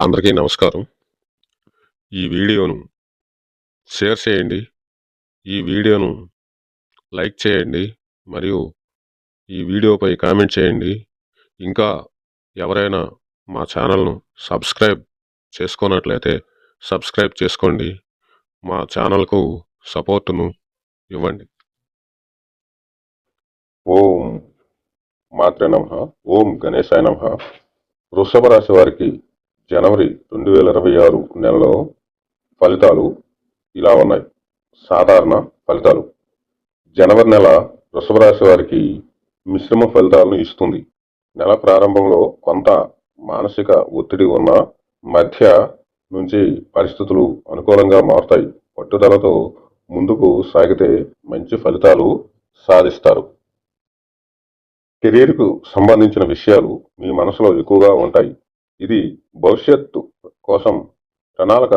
అందరికీ నమస్కారం. ఈ వీడియోను షేర్ చేయండి. ఈ వీడియోను లైక్ చేయండి. మరియు ఈ వీడియోపై కామెంట్ చేయండి. ఇంకా ఎవరైనా మా ఛానల్ను సబ్స్క్రైబ్ చేసుకున్నట్లయితే సబ్స్క్రైబ్ చేసుకోండి. మా ఛానల్కు సపోర్టును ఇవ్వండి. ఓం మాత్రే నమ. ఓం గణేశాయ నమ. వృషభ రాశి వారికి జనవరి రెండు వేల ఇరవై ఆరు నెలలో ఫలితాలు ఇలా ఉన్నాయి. సాధారణ ఫలితాలు. జనవరి నెల వృషభ రాశి వారికి మిశ్రమ ఫలితాలను ఇస్తుంది. నెల ప్రారంభంలో కొంత మానసిక ఒత్తిడి ఉన్న మధ్య నుంచి పరిస్థితులు అనుకూలంగా మారుతాయి. పట్టుదలతో ముందుకు సాగితే మంచి ఫలితాలు సాధిస్తారు. కెరీర్కు సంబంధించిన విషయాలు మీ మనసులో ఎక్కువగా ఉంటాయి. ఇది భవిష్యత్తు కోసం ప్రణాళిక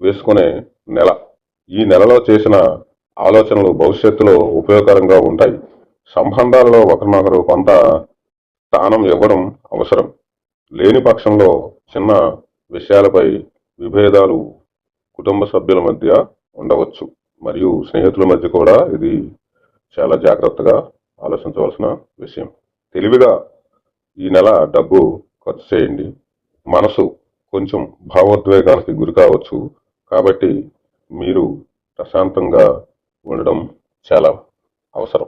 వేసుకునే నెల. ఈ నెలలో చేసిన ఆలోచనలు భవిష్యత్తులో ఉపయోగకరంగా ఉంటాయి. సంబంధాలలో ఒకరినొకరు కొంత స్థానం ఇవ్వడం అవసరం. లేని పక్షంలో చిన్న విషయాలపై విభేదాలు కుటుంబ సభ్యుల మధ్య ఉండవచ్చు. మరియు స్నేహితుల మధ్య కూడా ఇది చాలా జాగ్రత్తగా ఆలోచించవలసిన విషయం. తెలివిగా ఈ నెల డబ్బు ఖర్చు చేయండి. మనసు కొంచెం భావోద్వేగానికి గురి కావచ్చు. కాబట్టి మీరు ప్రశాంతంగా ఉండడం చాలా అవసరం.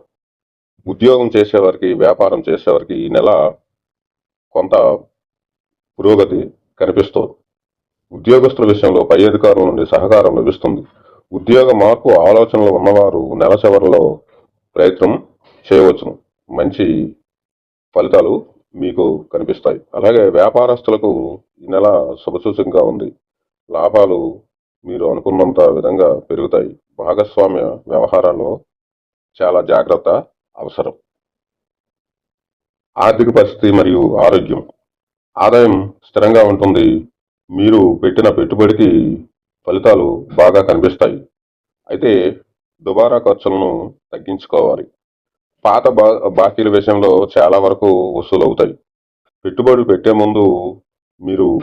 ఉద్యోగం చేసేవారికి వ్యాపారం చేసేవారికి ఈ నెల కొంత పురోగతి కనిపిస్తుంది. ఉద్యోగస్తుల విషయంలో పై అధికారుల నుండి సహకారం లభిస్తుంది. ఉద్యోగ మార్పు ఆలోచనలు ఉన్నవారు నెల చివరిలో ప్రయత్నం చేయవచ్చును. మంచి ఫలితాలు మీకు కనిపిస్తాయి. అలాగే వ్యాపారస్తులకు ఈ నెల శుభసూచకంగా ఉంది. లాభాలు మీరు అనుకున్నంత విధంగా పెరుగుతాయి. భాగస్వామ్య వ్యవహారాల్లో చాలా జాగ్రత్త అవసరం. ఆర్థిక పరిస్థితి మరియు ఆరోగ్యం. ఆదాయం స్థిరంగా ఉంటుంది. మీరు పెట్టిన పెట్టుబడికి ఫలితాలు బాగా కనిపిస్తాయి. అయితే దుబారా ఖర్చులను తగ్గించుకోవాలి. పాత బా బాకీల విషయంలో చాలా వరకు వసూలు అవుతాయి పెట్టుబడులు పెట్టే ముందు మీరు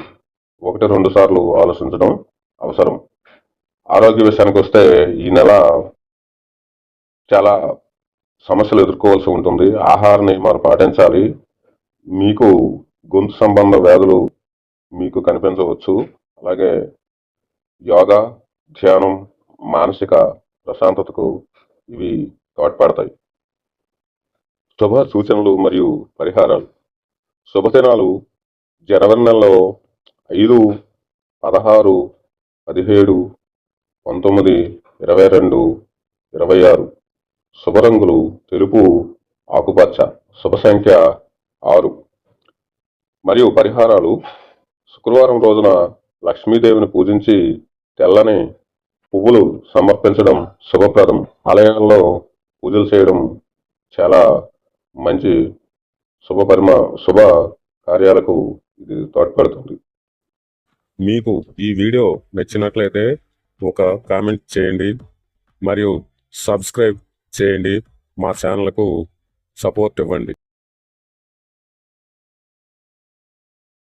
ఒకటి రెండు సార్లు ఆలోచించడం అవసరం. ఆరోగ్య విషయానికి వస్తే ఈ నెల చాలా సమస్యలు ఎదుర్కోవాల్సి ఉంటుంది. ఆహార నియమాలు పాటించాలి. మీకు గొంతు సంబంధ వ్యాధులు మీకు కనిపించవచ్చు. అలాగే యోగా ధ్యానం మానసిక ప్రశాంతతకు ఇవి తోడ్పడతాయి. శుభ సూచనలు మరియు పరిహారాలు. శుభదినాలు జనవరి నెలలో ఐదు పదహారు పదిహేడు పంతొమ్మిది ఇరవై రెండు ఇరవై ఆరు. శుభరంగులు తెలుపు ఆకుపచ్చ శుభ సంఖ్య ఆరు. మరియు పరిహారాలు శుక్రవారం రోజున లక్ష్మీదేవిని పూజించి తెల్లని పువ్వులు సమర్పించడం శుభప్రదం. ఆలయాల్లో పూజలు చేయడం చాలా మంచి శుభ పరిమ శుభ కార్యాలకు ఇది తోడ్పడుతుంది. మీకు ఈ వీడియో నచ్చినట్లయితే ఒక కామెంట్ చేయండి మరియు సబ్స్క్రైబ్ చేయండి మా ఛానల్కు సపోర్ట్ ఇవ్వండి.